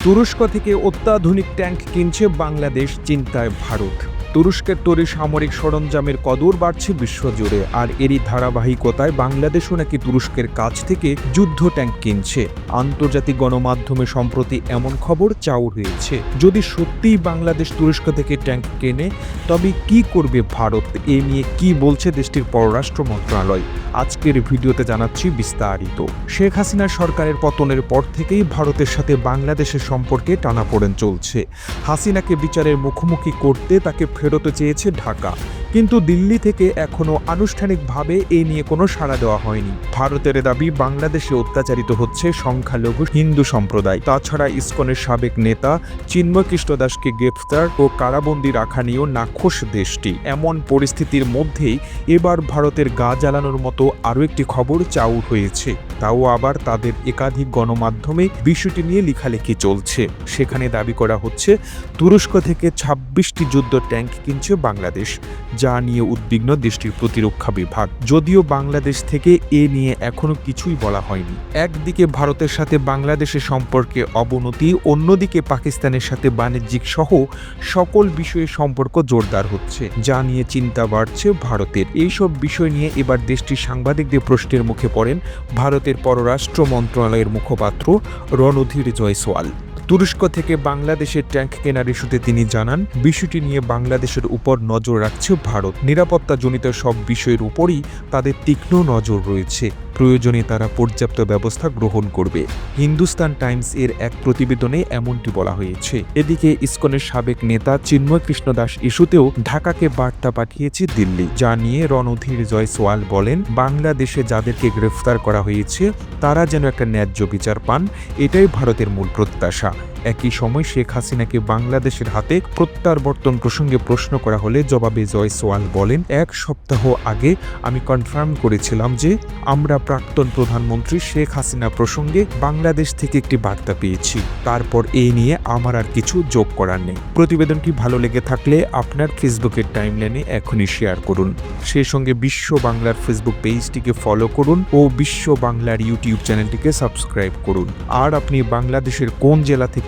তুরস্ক থেকে অত্যাধুনিক ট্যাঙ্ক কিনছে বাংলাদেশ চিন্তায় ভারত। তুরস্কের তৈরি সামরিক সরঞ্জামের কদর বাড়ছে বিশ্বজুড়ে, আর এরই ধারাবাহিকতায় বাংলাদেশও নাকি তুরস্কের কাছ থেকে যুদ্ধ ট্যাঙ্ক কিনছে। আন্তর্জাতিক গণমাধ্যমে সম্প্রতি এমন খবর চাউর হয়েছে যদি সত্যিই বাংলাদেশ তুরস্ক থেকে ট্যাঙ্ক কেনে, তবে কি করবে ভারত? এ নিয়ে কি বলছে দেশটির পররাষ্ট্র মন্ত্রণালয়? আজকের ভিডিওতে জানাচ্ছি বিস্তারিত। শেখ হাসিনার সরকারের পতনের পর থেকেই ভারতের সাথে বাংলাদেশের সম্পর্কে টানাপোড়েন চলছে। হাসিনাকে বিচারের মুখোমুখি করতে তাকে ফেরতে চেয়েছে ঢাকা। কিন্তু দিল্লি থেকে এখনও আনুষ্ঠানিকভাবে এ নিয়ে কোনো সাড়া দেওয়া হয়নি। ভারতের দাবি বাংলাদেশে অত্যাচারিত হচ্ছে সংখ্যালঘু হিন্দু সম্প্রদায়। তাছাড়া ইসকনের সাবেক নেতা চিন্ময় কৃষ্ণ দাসকে গ্রেফতার ও কারাবন্দী রাখা নিয়েও নাখোশ দেশটি। এমন পরিস্থিতির মধ্যেই এবার ভারতের গা জ্বালানোর মতো আরও একটি খবর চাউর হয়েছে। তাও আবার তাদের একাধিক গণমাধ্যমে বিষয়টি নিয়ে লেখালেখি চলছে। সেখানে দাবি করা হচ্ছে, তুরস্ক থেকে ছাব্বিশটি যুদ্ধ ট্যাঙ্ক কিনছে বাংলাদেশ। যা নিয়ে উদ্বিগ্ন দেশটির প্রতিরক্ষা বিভাগ। যদিও বাংলাদেশ থেকে এ নিয়ে এখনও কিছুই বলা হয়নি। একদিকে ভারতের সাথে বাংলাদেশের সম্পর্কে অবনতি, অন্যদিকে পাকিস্তানের সাথে বাণিজ্যিক সহ সকল বিষয়ে সম্পর্ক জোরদার হচ্ছে, যা নিয়ে চিন্তা বাড়ছে ভারতের। এইসব বিষয় নিয়ে এবার দেশটির সাংবাদিকদের প্রশ্নের মুখে পড়েন ভারতের পররাষ্ট্র মন্ত্রণালয়ের মুখপাত্র রণধীর জয়সওয়াল। তুরস্ক থেকে বাংলাদেশের ট্যাঙ্ক কেনার ইস্যুতে তিনি জানান, বিষয়টি নিয়ে বাংলাদেশের উপর নজর রাখছে ভারত। নিরাপত্তাজনিত সব বিষয়ের উপরই তাদের তীক্ষ্ণ নজর রয়েছে। প্রয়োজনে তারা পর্যাপ্ত ব্যবস্থা গ্রহণ করবে। হিন্দুস্তান টাইমস এর এক প্রতিবেদনে এমনটি বলা হয়েছে। এদিকে ইসকনের সাবেক নেতা চিন্ময় কৃষ্ণ দাস ইস্যুতেও ঢাকাকে বার্তা পাঠিয়েছে দিল্লি, যা নিয়ে রণধীর জয়সওয়াল বলেন, বাংলাদেশে যাদেরকে গ্রেফতার করা হয়েছে, তারা যেন একটা ন্যায্য বিচার পান, এটাই ভারতের মূল প্রত্যাশা। একই সময় শেখ হাসিনাকে বাংলাদেশের হাতে প্রত্যাবর্তন প্রসঙ্গে প্রশ্ন করা হলে জবাবে জয় সোয়াল বলেন, এক সপ্তাহ আগে আমি কনফার্ম করেছিলাম যে আমরা প্রাক্তন প্রধানমন্ত্রী শেখ হাসিনা প্রসঙ্গে বাংলাদেশ থেকে একটি বার্তা পেয়েছি। তারপর এই নিয়ে আমার আর কিছু যোগ করার নেই। প্রতিবেদনটি ভালো লেগে থাকলে আপনার ফেসবুকের টাইমলাইনে এখনই শেয়ার করুন। সেই সঙ্গে বিশ্ব বাংলার ফেসবুক পেজটিকে ফলো করুন ও বিশ্ব বাংলার ইউটিউব চ্যানেলটিকে সাবস্ক্রাইব করুন। আর আপনি বাংলাদেশের কোন জেলা থেকে